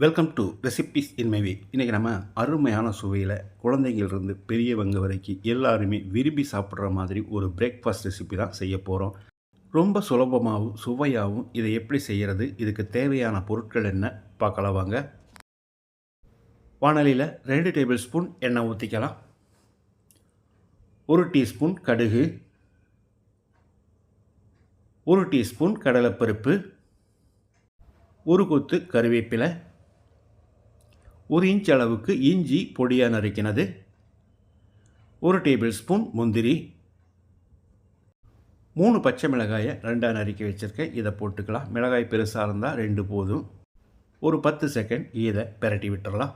Welcome to recipes in my way இன்றைக்கி நம்ம அருமையான சுவையில் குழந்தைங்கள்ருந்து பெரியவங்க வரைக்கும் எல்லாருமே விரும்பி சாப்பிட்ற மாதிரி ஒரு பிரேக்ஃபாஸ்ட் ரெசிபி தான் செய்ய போகிறோம் ரொம்ப சுலபமாகவும் சுவையாகவும் இதை எப்படி செய்கிறது இதுக்கு தேவையான பொருட்கள் என்ன பார்க்கலாம் வாங்க. வானலியில் ரெண்டு டேபிள் ஸ்பூன் எண்ணெய் ஊற்றிக்கலாம் ஒரு டீஸ்பூன் கடுகு. ஒரு டீஸ்பூன் கடலைப்பருப்பு. ஒரு கொத்து கருவேப்பிலை. ஒரு இன்ச் அளவுக்கு இஞ்சி பொடியாக நறுக்கினது. ஒரு டேபிள் ஸ்பூன் முந்திரி. மூணு பச்சை மிளகாயை ரெண்டாக நறுக்கி வச்சுருக்கேன். இதை போட்டுக்கலாம். மிளகாய் பெருசாக இருந்தால் ரெண்டு போதும். ஒரு பத்து செகண்ட் இதை பெரட்டி விட்டுறலாம்.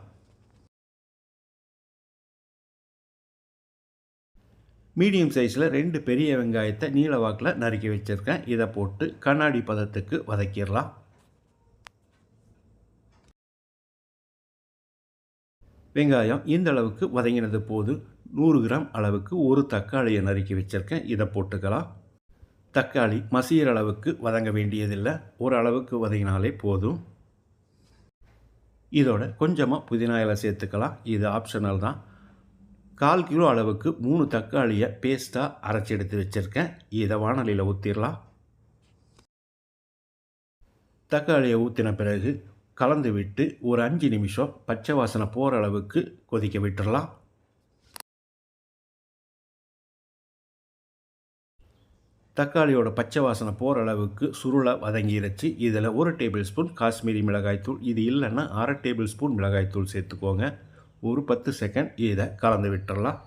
மீடியம் சைஸில் ரெண்டு பெரிய வெங்காயத்தை நீளவாக்கில் நறுக்கி வச்சுருக்கேன். இதை போட்டு கண்ணாடி பதத்துக்கு வதக்கிடலாம். வெங்காயம் இந்த அளவுக்கு வதங்கினது போது நூறு கிராம் அளவுக்கு ஒரு தக்காளியை நறுக்கி வச்சுருக்கேன். இதை போட்டுக்கலாம். தக்காளி மசிகிற அளவுக்கு வதங்க வேண்டியதில்லை. ஒரு அளவுக்கு வதங்கினாலே போதும். இதோட கொஞ்சமாக புதினா இலை சேர்த்துக்கலாம். இது ஆப்ஷனல் தான். கால் கிலோ அளவுக்கு மூணு தக்காளியை பேஸ்ட்டாக அரைச்சி எடுத்து வச்சுருக்கேன். இதை வானலியில் ஊற்றிடலாம் தக்காளியை ஊற்றின பிறகு கலந்து விட்டு ஒரு அஞ்சு நிமிஷம் பச்சை வாசனை போகிற அளவுக்கு கொதிக்க விட்டுடலாம் தக்காளியோட பச்சை வாசனை போகிற அளவுக்கு சுருளை வதங்கிருச்சு. இதில் ஒரு டேபிள் ஸ்பூன் காஷ்மீரி மிளகாய்த்தூள் இது இல்லைன்னா அரை டேபிள் ஸ்பூன் மிளகாய்த்தூள் சேர்த்துக்கோங்க. ஒரு பத்து செகண்ட் இதை கலந்து விட்டுடலாம்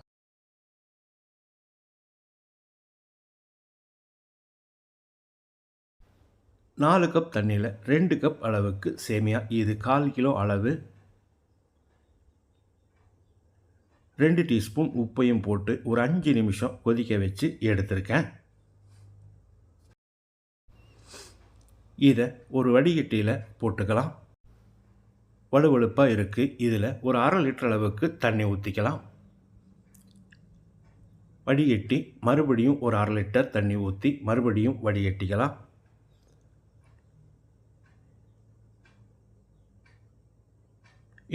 நாலு கப் தண்ணியில் ரெண்டு கப் அளவுக்கு சேமியா. இது கால் கிலோ அளவு. ரெண்டு டீஸ்பூன் உப்பையும் போட்டு ஒரு அஞ்சு நிமிஷம் கொதிக்க வச்சு எடுத்திருக்கேன். இதை ஒரு வடிகட்டியில் போட்டுக்கலாம். வலுவழுப்பாக இருக்குது இதில் ஒரு அரை லிட்டர் அளவுக்கு தண்ணி ஊற்றிக்கலாம் வடிகட்டி மறுபடியும் ஒரு அரை லிட்டர் தண்ணி ஊற்றி மறுபடியும் வடிகட்டிக்கலாம்.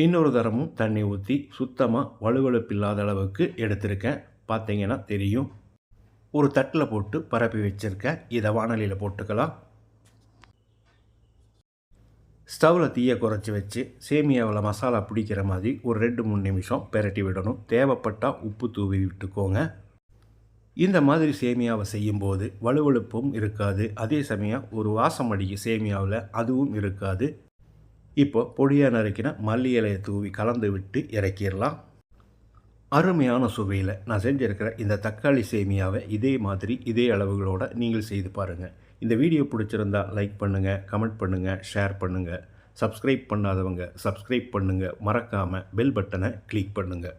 இன்னொரு தரமும் தண்ணி ஊற்றி சுத்தமாக வலுவழுப்பில்லாத அளவுக்கு எடுத்திருக்கேன். பார்த்தீங்கன்னா தெரியும். ஒரு தட்டில் போட்டு பரப்பி வச்சுருக்கேன். இதை வானலியில் போட்டுக்கலாம். ஸ்டவ்வில் தீயை குறைச்சி வச்சு சேமியாவில் மசாலா பிடிக்கிற மாதிரி ஒரு ரெண்டு மூணு நிமிஷம் பெரட்டி விடணும். தேவைப்பட்டால் உப்பு தூவி விட்டுக்கோங்க. இந்த மாதிரி சேமியாவை செய்யும்போது வலுவழுப்பும் இருக்காது. அதே சமயம் ஒரு வாசம் அடிக்கும் சேமியாவில் அதுவும் இருக்காது. இப்போ பொடியாக நறுக்கின மல்லி இலையை தூவி கலந்து விட்டு இறக்கிடலாம். அருமையான சுவையில் நான் செஞ்சுருக்கிற இந்த தக்காளி சேமியாவை இதே மாதிரி இதே அளவுகளோடு நீங்கள் செய்து பாருங்கள் இந்த வீடியோ பிடிச்சிருந்தா லைக் பண்ணுங்கள் கமெண்ட் பண்ணுங்கள் ஷேர் பண்ணுங்கள் சப்ஸ்கிரைப் பண்ணாதவங்க சப்ஸ்கிரைப் பண்ணுங்கள் மறக்காமல் பெல் பட்டனை கிளிக் பண்ணுங்கள்